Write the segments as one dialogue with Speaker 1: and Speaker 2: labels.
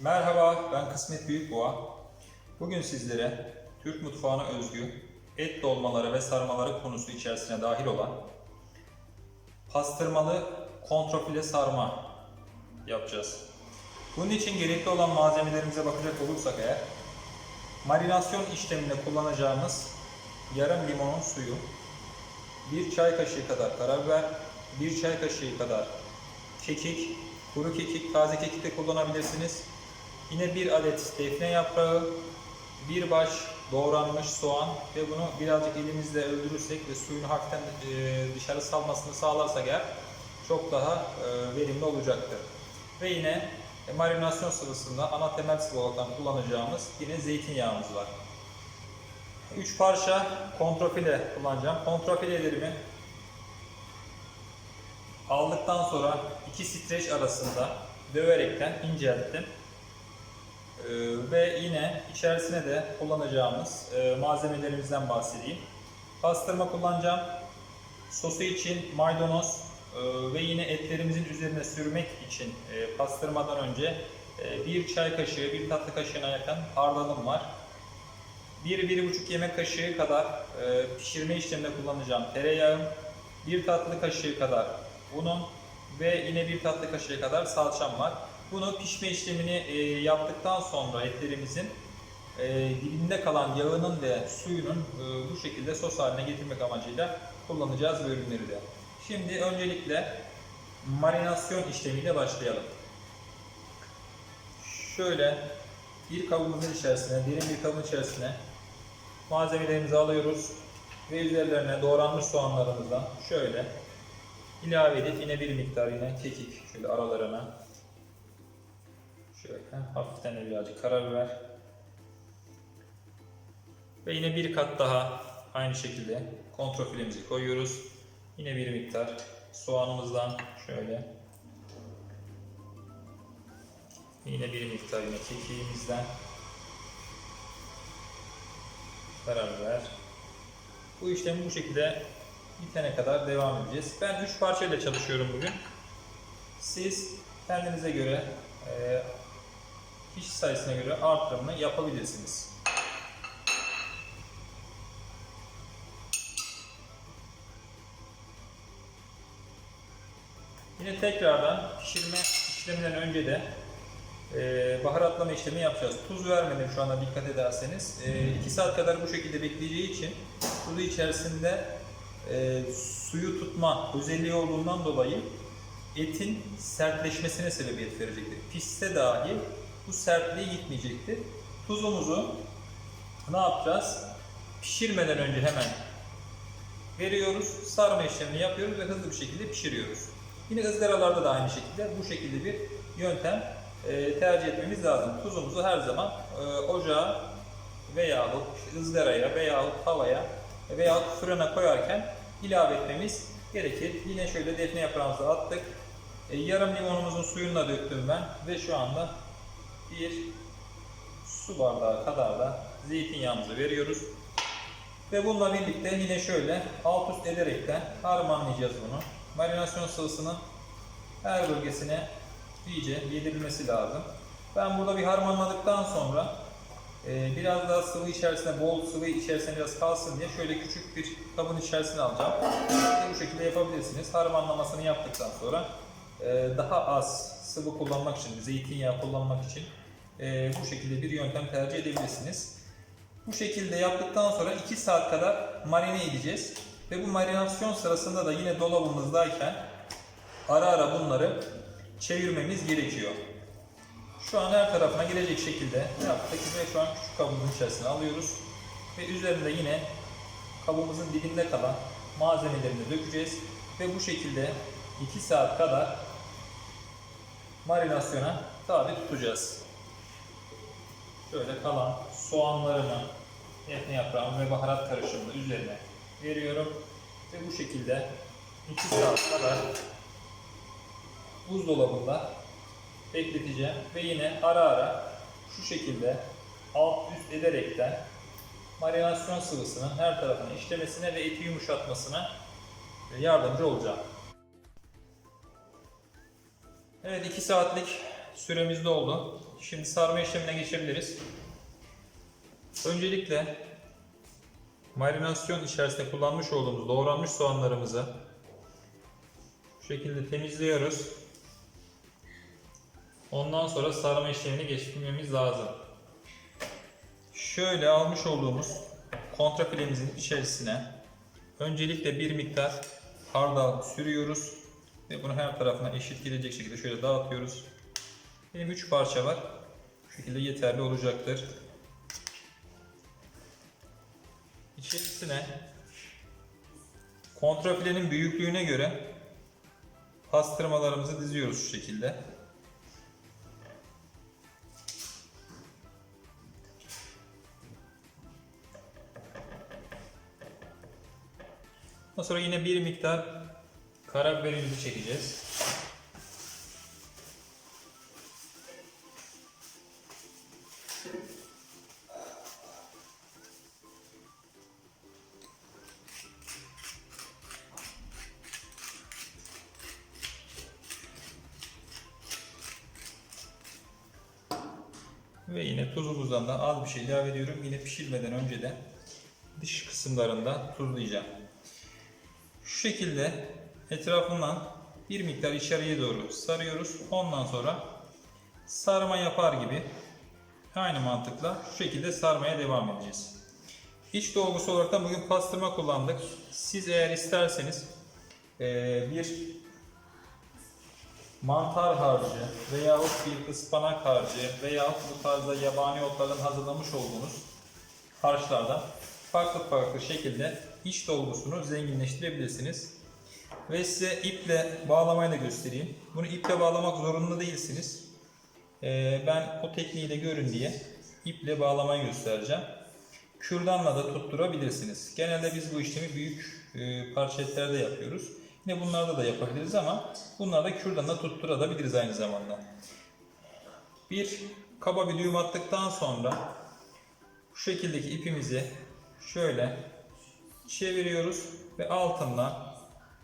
Speaker 1: Merhaba, ben Kısmet Büyükboğa. Bugün sizlere Türk mutfağına özgü et dolmaları ve sarmaları konusu içerisine dahil olan pastırmalı kontrafile sarma yapacağız. Bunun için gerekli olan malzemelerimize bakacak olursak eğer, marinasyon işleminde kullanacağımız yarım limonun suyu, bir çay kaşığı kadar karabiber, bir çay kaşığı kadar kekik, kuru kekik, taze kekik de kullanabilirsiniz. Yine bir adet defne yaprağı, bir baş doğranmış soğan ve bunu birazcık elimizle öldürürsek ve suyunu hafiften e, dışarı salmasını sağlarsak eğer çok daha e, verimli olacaktır. Ve yine e, marinasyon sıvısında ana temel sıvı olarak kullanacağımız yine zeytinyağımız var. 3 parça kontrafile kullanacağım. Kontrafilelerimi aldıktan sonra iki streç arasında döverekten incelttim. Ee, ve yine içerisine de kullanacağımız e, malzemelerimizden bahsedeyim. Pastırma kullanacağım. Sosu için maydanoz e, ve yine etlerimizin üzerine sürmek için e, pastırmadan önce bir çay kaşığı, bir tatlı kaşığına yakın hardalım var. 1-1,5 yemek kaşığı kadar pişirme işleminde kullanacağım tereyağım, bir tatlı kaşığı kadar unum ve yine bir tatlı kaşığı kadar salçam var. Bunu pişme işlemini e, yaptıktan sonra etlerimizin e, dibinde kalan yağının ve suyunun e, bu şekilde sos haline getirmek amacıyla kullanacağız bu ürünleri de. Şimdi öncelikle marinasyon işlemiyle başlayalım. Şöyle bir kabımızın içerisine, derin bir kabın içerisine malzemelerimizi alıyoruz ve üzerlerine doğranmış soğanlarımızdan şöyle ilave edip yine bir miktar yine kekik şöyle aralarına şöyle hafiften birazcık karabiber ve yine bir kat daha aynı şekilde kontrafilemizi koyuyoruz. Yine bir miktar soğanımızdan şöyle yine bir miktar yine kekiğimizden karabiber. Bu işlemi bu şekilde bitene kadar devam edeceğiz. Ben 3 parçayla çalışıyorum bugün. Siz kendinize göre e, kişi sayısına göre artırımını yapabilirsiniz. Yine tekrardan pişirme işleminden önce de e, baharatlama işlemi yapacağız. Tuz vermedim şu anda dikkat ederseniz. 2 saat kadar bu şekilde bekleyeceği için tuzu içerisinde e, suyu tutma özelliği olduğundan dolayı etin sertleşmesine sebebiyet verecektir. Pişse dahi bu sertliği gitmeyecektir. Tuzumuzu ne yapacağız? Pişirmeden önce hemen veriyoruz. Sarma işlemini yapıyoruz ve hızlı bir şekilde pişiriyoruz. Yine ızgaralarda da aynı şekilde bu şekilde bir yöntem e, tercih etmemiz lazım. Tuzumuzu her zaman e, ocağa veyahut ızgaraya veyahut tavaya veyahut fırına koyarken ilave etmemiz gerekir. Yine şöyle defne yaprağımızı attık. E, yarım limonumuzun suyunu da döktüm ben ve şu anda bir su bardağı kadar da zeytinyağımızı veriyoruz. Ve bununla birlikte yine şöyle alt üst ederekten harmanlayacağız bunu. Marinasyon sıvısının her bölgesine iyice yedirilmesi lazım. Ben burada bir harmanladıktan sonra e, biraz daha sıvı içerisine, bol sıvı içerisine biraz kalsın diye şöyle küçük bir kabın içerisine alacağım. Bu şekilde yapabilirsiniz. Harmanlamasını yaptıktan sonra e, daha az sıvı kullanmak için, zeytinyağı kullanmak için e, bu şekilde bir yöntem tercih edebilirsiniz. Bu şekilde yaptıktan sonra 2 saat kadar marine edeceğiz. Ve bu marinasyon sırasında da yine dolabımızdayken ara ara bunları çevirmemiz gerekiyor. Şu an her tarafına gelecek şekilde yaptık ve şu an küçük kabımızın içerisine alıyoruz. Ve üzerinde yine kabımızın dibinde kalan malzemelerini dökeceğiz. Ve bu şekilde 2 saat kadar marinasyona tabi tutacağız. Şöyle kalan soğanlarımı, defne yaprağımı ve baharat karışımını üzerine veriyorum. Ve bu şekilde 2 saat kadar buzdolabında bekleteceğim ve yine ara ara şu şekilde alt üst ederekten marinasyon sıvısının her tarafına işlemesine ve eti yumuşatmasına yardımcı olacağım. Evet 2 saatlik Süremiz doldu. Şimdi sarma işlemine geçebiliriz. Öncelikle marinasyon içerisinde kullanmış olduğumuz doğranmış soğanlarımızı bu şekilde temizliyoruz. Ondan sonra sarma işlemini geçirmemiz lazım. Şöyle almış olduğumuz kontrafilemizin içerisine öncelikle bir miktar hardal sürüyoruz ve bunu her tarafına eşit gelecek şekilde şöyle dağıtıyoruz. Benim 3 parça var. Bu şekilde yeterli olacaktır. İçerisine kontrafilenin büyüklüğüne göre pastırmalarımızı diziyoruz şu şekilde. Ondan sonra yine bir miktar karabiberimizi çekeceğiz. Bir şey ilave ediyorum. Yine pişirmeden önce de dış kısımlarında tuzlayacağım. Şu şekilde etrafından bir miktar içeriye doğru sarıyoruz. Ondan sonra sarma yapar gibi aynı mantıkla şu şekilde sarmaya devam edeceğiz. İç dolgusu olarak da bugün pastırma kullandık. Siz eğer isterseniz bir mantar harcı veya bir ıspanak harcı veya bu tarzda yabani otlardan hazırlamış olduğunuz harçlardan farklı farklı şekilde iç dolgusunu zenginleştirebilirsiniz. Ve size iple bağlamayı da göstereyim. Bunu iple bağlamak zorunda değilsiniz. Ee, ben o tekniği de görün diye iple bağlamayı göstereceğim. Kürdanla da tutturabilirsiniz. Genelde biz bu işlemi büyük e, parça etlerde yapıyoruz. Yine bunlarda da yapabiliriz ama bunlarda kürdanla tutturabiliriz aynı zamanda. Bir kaba bir düğüm attıktan sonra şu şekildeki ipimizi şöyle çeviriyoruz ve altından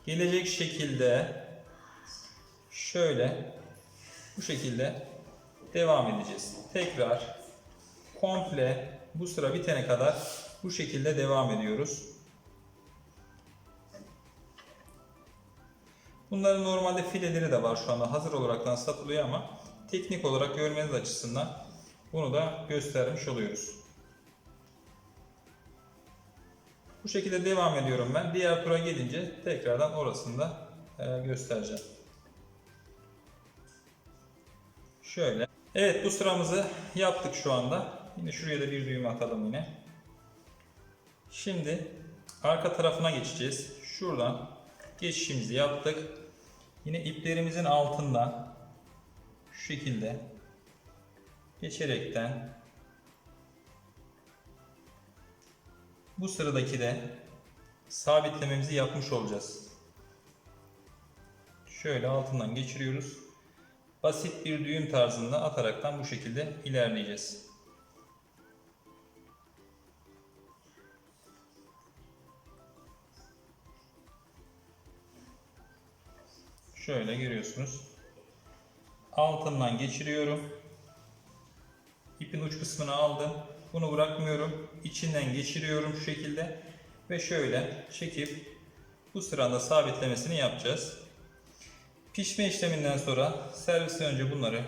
Speaker 1: gelecek şekilde şöyle bu şekilde devam edeceğiz. Tekrar komple bu sıra bitene kadar bu şekilde devam ediyoruz. Bunların normalde fileleri de var şu anda hazır olaraktan satılıyor ama teknik olarak görmeniz açısından bunu da göstermiş oluyoruz. Bu şekilde devam ediyorum ben. Diğer tura gelince tekrardan orasını da e, göstereceğim. Şöyle. Evet bu sıramızı yaptık şu anda. Yine şuraya da bir düğüm atalım yine. Şimdi arka tarafına geçeceğiz. Şuradan geçişimizi yaptık. Yine iplerimizin altından şu şekilde geçerekten bu sıradaki de sabitlememizi yapmış olacağız. Şöyle altından geçiriyoruz. Basit bir düğüm tarzında ataraktan bu şekilde ilerleyeceğiz. Şöyle görüyorsunuz. Altından geçiriyorum. İpin uç kısmını aldım. Bunu bırakmıyorum. İçinden geçiriyorum şu şekilde. Ve şöyle çekip bu sırada sabitlemesini yapacağız. Pişme işleminden sonra servise önce bunları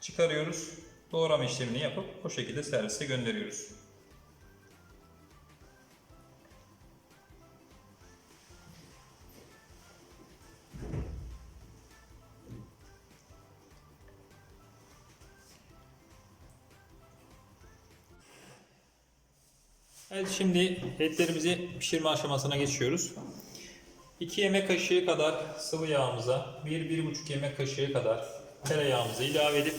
Speaker 1: çıkarıyoruz. Doğrama işlemini yapıp o şekilde servise gönderiyoruz. Evet şimdi etlerimizi pişirme aşamasına geçiyoruz. 2 yemek kaşığı kadar sıvı yağımıza 1-1,5 yemek kaşığı kadar tereyağımızı ilave edip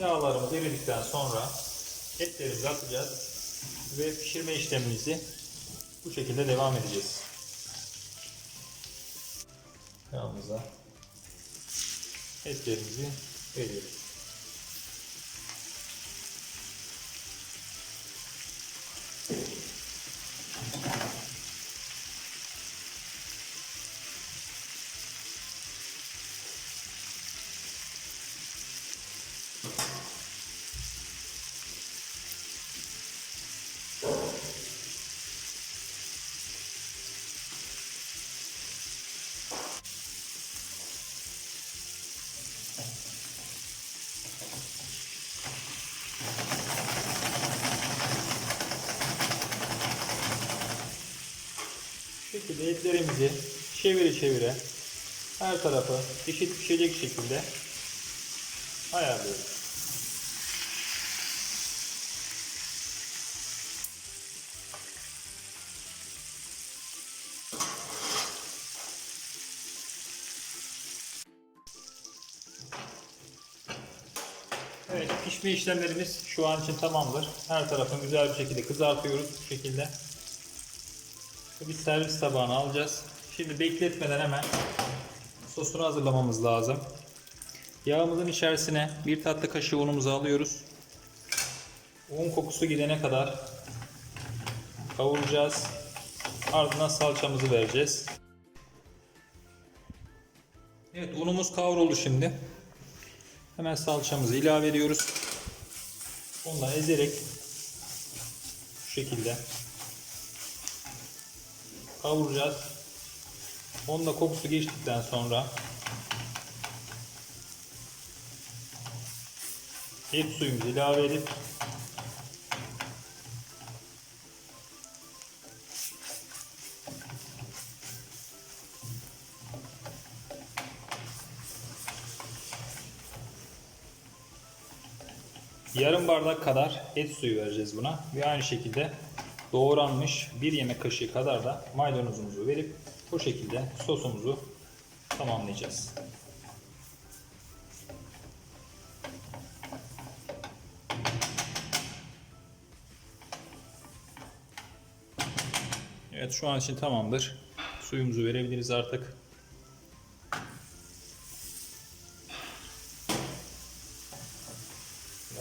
Speaker 1: yağlarımız eridikten sonra etlerimizi atacağız ve pişirme işlemimizi bu şekilde devam edeceğiz. Yağımıza etlerimizi veriyoruz. Şimdi etlerimizi çevire çevire her tarafı eşit pişecek şekilde ayarlıyoruz. Evet, pişme işlemlerimiz şu an için tamamdır. Her tarafını güzel bir şekilde kızartıyoruz bu şekilde. Bir servis tabağına alacağız. Şimdi bekletmeden hemen sosunu hazırlamamız lazım. Yağımızın içerisine bir tatlı kaşığı unumuzu alıyoruz. Un kokusu gidene kadar kavuracağız. Ardından salçamızı vereceğiz. Evet unumuz kavruldu şimdi. Hemen salçamızı ilave ediyoruz. Ondan ezerek şu şekilde kavuracağız. Onun da kokusu geçtikten sonra et suyumuzu ilave edip yarım bardak kadar et suyu vereceğiz buna. Ve aynı şekilde doğranmış bir yemek kaşığı kadar da maydanozumuzu verip bu şekilde sosumuzu tamamlayacağız. Evet şu an için tamamdır. Suyumuzu verebiliriz artık.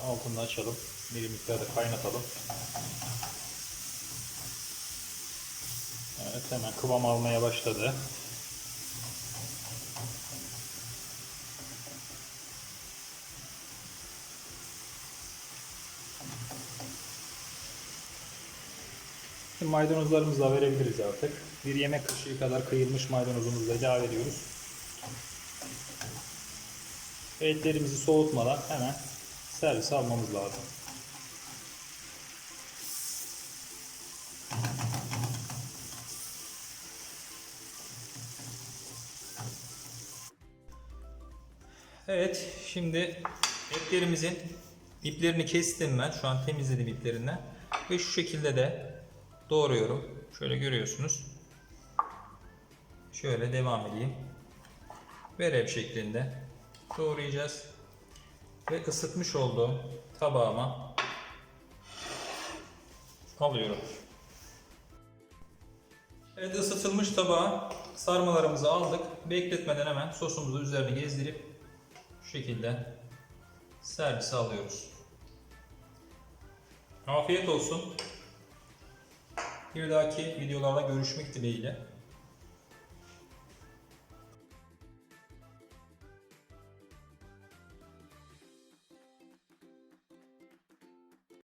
Speaker 1: Altını açalım. Bir miktarda kaynatalım. Evet hemen kıvam almaya başladı. Şimdi maydanozlarımızı da verebiliriz artık. Bir yemek kaşığı kadar kıyılmış maydanozumuzu da ilave ediyoruz. Etlerimizi soğutmadan hemen servis almamız lazım. Evet, şimdi etlerimizin iplerini kestim ben. Şu an temizledim iplerinden. Ve şu şekilde de doğruyorum. Şöyle görüyorsunuz. Şöyle devam edeyim. Verev şeklinde doğrayacağız. Ve ısıtmış olduğum tabağıma alıyorum. Evet ısıtılmış tabağa sarmalarımızı aldık. Bekletmeden hemen sosumuzu üzerine gezdirip şekilde servise alıyoruz. Afiyet olsun. Bir dahaki videolarda görüşmek dileğiyle.